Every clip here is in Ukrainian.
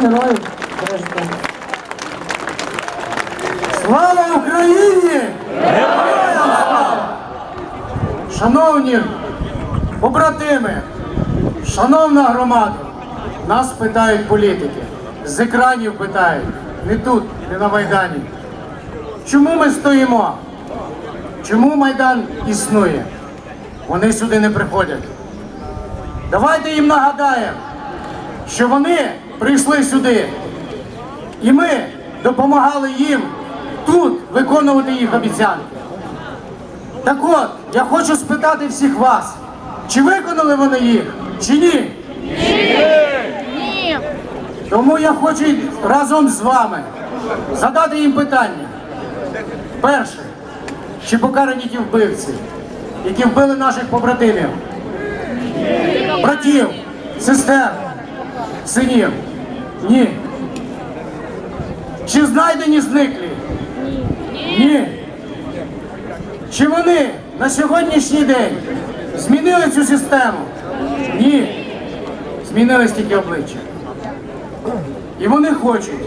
героїв бережете. Слава Україні! Героям слава! Шановні побратими, шановна громада, нас питають політики, з екранів питають, не тут, не на Майдані. Чому ми стоїмо? Чому Майдан існує? Вони сюди не приходять. Давайте їм нагадаємо, що вони прийшли сюди, і ми допомагали їм тут виконувати їх обіцянки. Так от, я хочу спитати всіх вас, чи виконали вони їх, чи ні? Ні. Тому я хочу разом з вами задати їм питання. Перше, чи покарані ті вбивці, які вбили наших побратимів, братів, сестер, синів? Ні. Чи знайдені зниклі? Ні. Чи вони на сьогоднішній день змінили цю систему? Ні. Змінились тільки обличчя. І вони хочуть,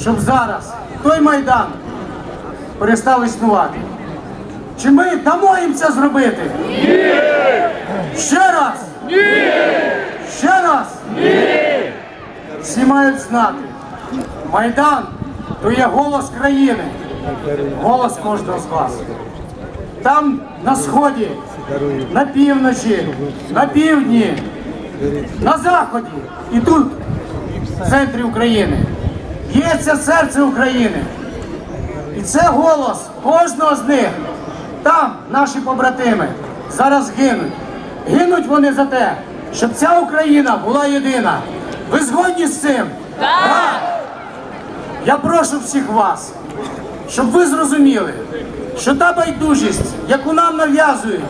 щоб зараз той Майдан перестав існувати. Чи ми дамо їм це зробити? Ні! Ще раз! Ні! Ще раз! Ні! Всі мають знати. Майдан то є голос країни, голос кожного з вас. Там на сході, на півночі, на півдні, на заході і тут, в центрі України. Б'ється серце України. І це голос кожного з них. Там наші побратими зараз гинуть. Гинуть вони за те, щоб ця Україна була єдина. Ви згодні з цим? Так! Я прошу всіх вас, щоб ви зрозуміли, що та байдужість, яку нам нав'язують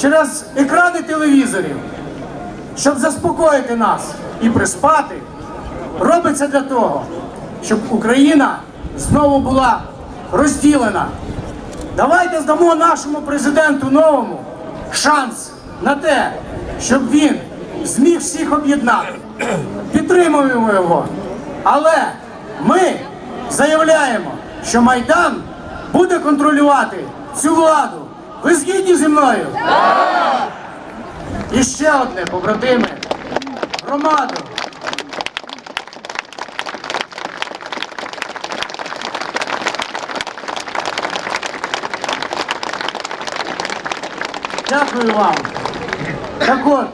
через екрани телевізорів, щоб заспокоїти нас і приспати, робиться для того, щоб Україна знову була розділена. Давайте здамо нашому президенту новому шанс на те, щоб він зміг всіх об'єднати. Підтримуємо його. Але ми заявляємо, що Майдан буде контролювати цю владу. Ви згідні зі мною? І ще одне, побратими, громаду. Дякую вам. Так от,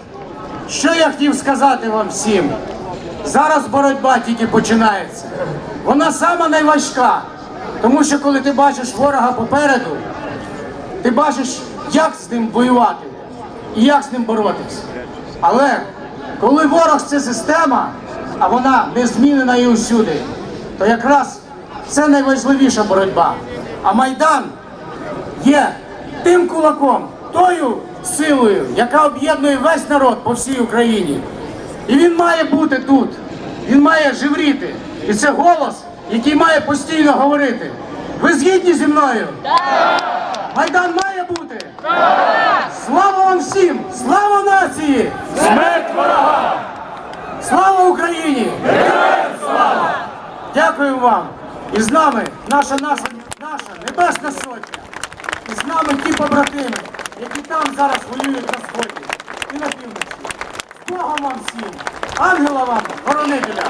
що я хотів сказати вам всім. Зараз боротьба тільки починається. Вона сама найважка. Тому що коли ти бачиш ворога попереду, ти бачиш, як з ним воювати і як з ним боротись. Але коли ворог це система, а вона не змінена і усюди, то якраз це найважливіша боротьба. А Майдан є тим кулаком, тою силою, яка об'єднує весь народ по всій Україні. І він має бути тут, він має живріти. І це голос, який має постійно говорити. Ви згідні зі мною? Так! Майдан має бути? Так! Слава вам всім! Слава нації! Смерть ворога! Слава Україні! Героям слава! Дякую вам! І з нами наша наша, наша небесна сотня. І з нами ті побратими, які там зараз воюють на сході і на півночі. Богом вам всім! Ангела вам, хоронителя!